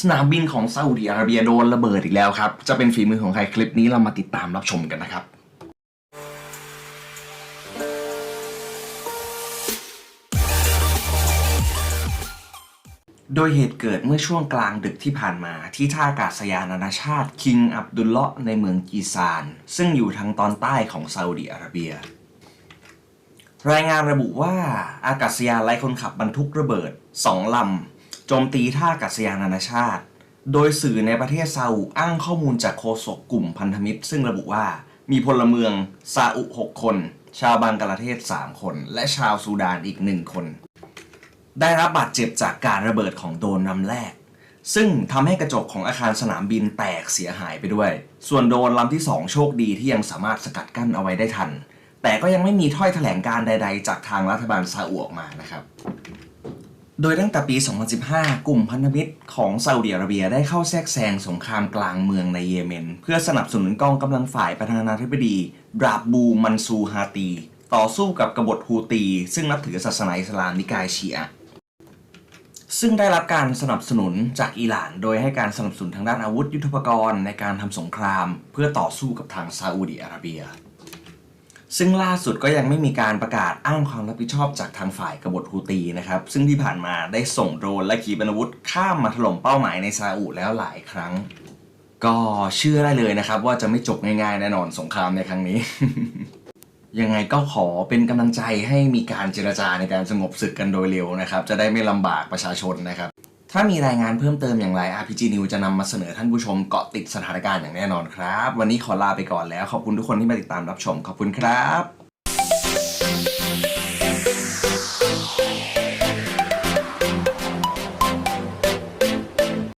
สนามบินของซาอุดิอาระเบียโดนระเบิดอีกแล้วครับ จะเป็นฝีมือของใครคลิปนี้เรามาติดตามรับชมกันนะครับโดยเหตุเกิดเมื่อช่วงกลางดึกที่ผ่านมาที่ท่าอากาศยานนานาชาติคิงอับดุลเลาะในเมืองกีซาน ซึ่งอยู่ทางตอนใต้ของซาอุดิอาระเบีย รายงานระบุว่าอากาศยานไร้คนขับบรรทุกระเบิดสองลำ โจมตีท่าอากาศยานนานาชาติ โดยสื่อในประเทศซาอุอ้างข้อมูลจากโฆษกกลุ่มพันธมิตร ซึ่งระบุว่ามีพลเมืองซาอุ 6 คน ชาวบังกลาเทศ 3 คน และชาวซูดานอีก 1 คน ได้รับบาดเจ็บจากการระเบิดของโดรนลำแรก ซึ่งทำให้กระจกของอาคารสนามบินแตกเสียหายไปด้วย ส่วนโดรนลำที่ 2 โชคดีที่ยังสามารถสกัดกั้นเอาไว้ได้ทัน แต่ก็ยังไม่มีถ้อยแถลงการใด ๆ จากทางรัฐบาลซาอุออกมานะครับ โดยตั้งแต่ปี 2015 กลุ่มพันธมิตรของซาอุดิอาระเบียได้เข้าแทรกแซงสงครามกลางเมืองในเยเมน เพื่อสนับสนุนกองกำลังฝ่ายประธานาธิบดีดราบบูมันซูฮาตี ต่อสู้กับกบฏฮูตี ซึ่งนับถือศาสนาอิสลามนิกายชีอะซึ่งได้รับการสนับสนุนจากอิหร่าน โดยให้การสนับสนุนทางด้านอาวุธยุทโธปกรณ์ในการทำสงคราม เพื่อต่อสู้กับทางซาอุดิอาระเบีย ซึ่งล่าสุดก็ยังไม่มีการประกาศอ้างความรับผิดชอบจากทางฝ่ายกบฏฮูตีนะครับ ซึ่งที่ผ่านมาได้ส่งโดรนและขีปนาวุธข้ามมาถล่มเป้าหมายในซาอุแล้วหลายครั้ง ก็เชื่อได้เลยนะครับ ว่าจะไม่จบง่ายๆแน่นอนสงครามในครั้งนี้ ยังไงก็ขอเป็นกำลังใจให้มีการเจรจาในการสงบศึกกันโดยเร็วนะครับ จะได้ไม่ลำบากประชาชนนะครับ ถ้ามีรายงานเพิ่มเติมอย่างไร RPG News จะนำมาเสนอท่านผู้ชมเกาะติดสถานการณ์อย่างแน่นอนครับ วันนี้ขอลาไปก่อนแล้ว ขอบคุณทุกคนที่มาติดตามรับชม ขอบคุณครับ